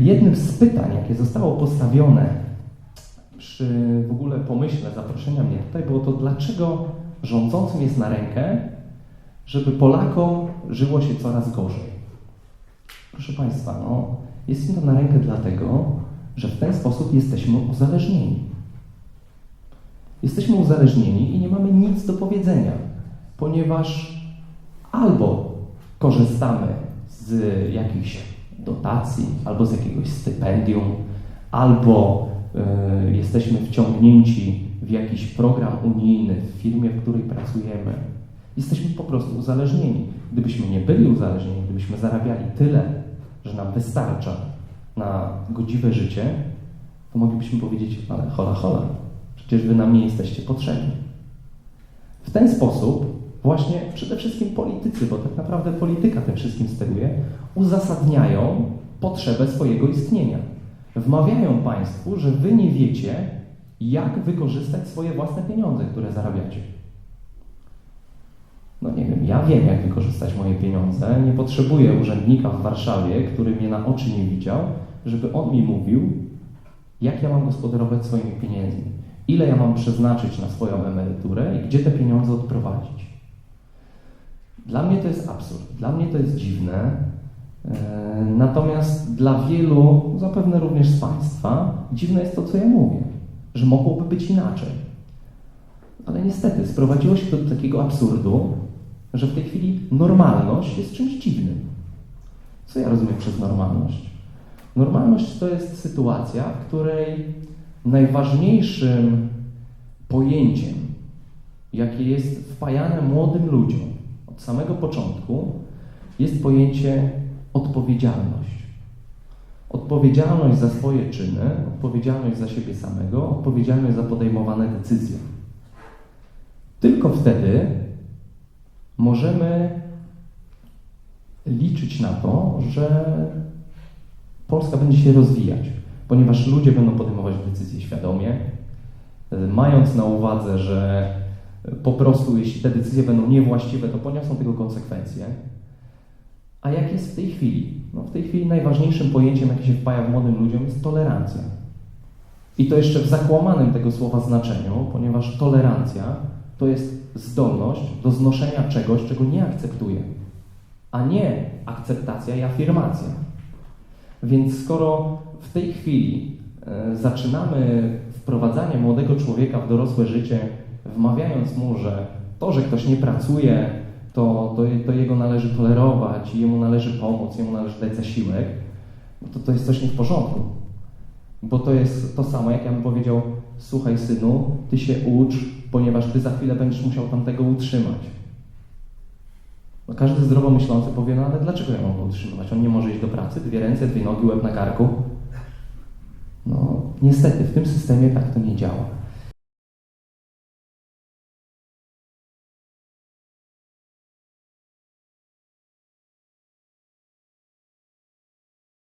jednym z pytań, jakie zostało postawione przy w ogóle pomyśle zaproszenia mnie tutaj, było to, dlaczego rządzącym jest na rękę, żeby Polakom żyło się coraz gorzej. Proszę Państwa, no, jest im to na rękę dlatego, że w ten sposób jesteśmy uzależnieni. Jesteśmy uzależnieni i nie mamy nic do powiedzenia, ponieważ albo korzystamy z jakichś dotacji, albo z jakiegoś stypendium, albo y, jesteśmy wciągnięci w jakiś program unijny w firmie, w której pracujemy. Jesteśmy po prostu uzależnieni. Gdybyśmy nie byli uzależnieni, gdybyśmy zarabiali tyle, że nam wystarcza na godziwe życie, to moglibyśmy powiedzieć, ale hola, hola, przecież wy nam nie jesteście potrzebni. W ten sposób właśnie przede wszystkim politycy, bo tak naprawdę polityka tym wszystkim steruje, uzasadniają potrzebę swojego istnienia. Wmawiają Państwu, że Wy nie wiecie, jak wykorzystać swoje własne pieniądze, które zarabiacie. No nie wiem, ja wiem, jak wykorzystać moje pieniądze. Nie potrzebuję urzędnika w Warszawie, który mnie na oczy nie widział, żeby on mi mówił, jak ja mam gospodarować swoimi pieniędzmi, ile ja mam przeznaczyć na swoją emeryturę i gdzie te pieniądze odprowadzić. Dla mnie to jest absurd, dla mnie to jest dziwne, e, natomiast dla wielu, zapewne również z Państwa, dziwne jest to, co ja mówię, że mogłoby być inaczej. Ale niestety sprowadziło się to do takiego absurdu, że w tej chwili normalność jest czymś dziwnym. Co ja rozumiem przez normalność? Normalność to jest sytuacja, w której najważniejszym pojęciem, jakie jest wpajane młodym ludziom od samego początku, jest pojęcie odpowiedzialność. Odpowiedzialność za swoje czyny, odpowiedzialność za siebie samego, odpowiedzialność za podejmowane decyzje. Tylko wtedy możemy liczyć na to, że Polska będzie się rozwijać, ponieważ ludzie będą podejmować decyzje świadomie, mając na uwadze, że po prostu jeśli te decyzje będą niewłaściwe, to poniosą tego konsekwencje. A jak jest w tej chwili? No w tej chwili najważniejszym pojęciem, jakie się wpaja w młodym ludziom, jest tolerancja. I to jeszcze w zakłamanym tego słowa znaczeniu, ponieważ tolerancja to jest zdolność do znoszenia czegoś, czego nie akceptuję, a nie akceptacja i afirmacja. Więc skoro w tej chwili e, zaczynamy wprowadzanie młodego człowieka w dorosłe życie, wmawiając mu, że to, że ktoś nie pracuje, to, to, to jego należy tolerować, jemu należy pomóc, jemu należy dać zasiłek, no to to jest coś nie w porządku. Bo to jest to samo, jak ja bym powiedział, słuchaj synu, ty się ucz, ponieważ ty za chwilę będziesz musiał tamtego utrzymać. No każdy zdrowo myślący powie, no ale dlaczego ja mam go utrzymywać? On nie może iść do pracy, dwie ręce, dwie nogi, łeb na karku. No niestety, w tym systemie tak to nie działa.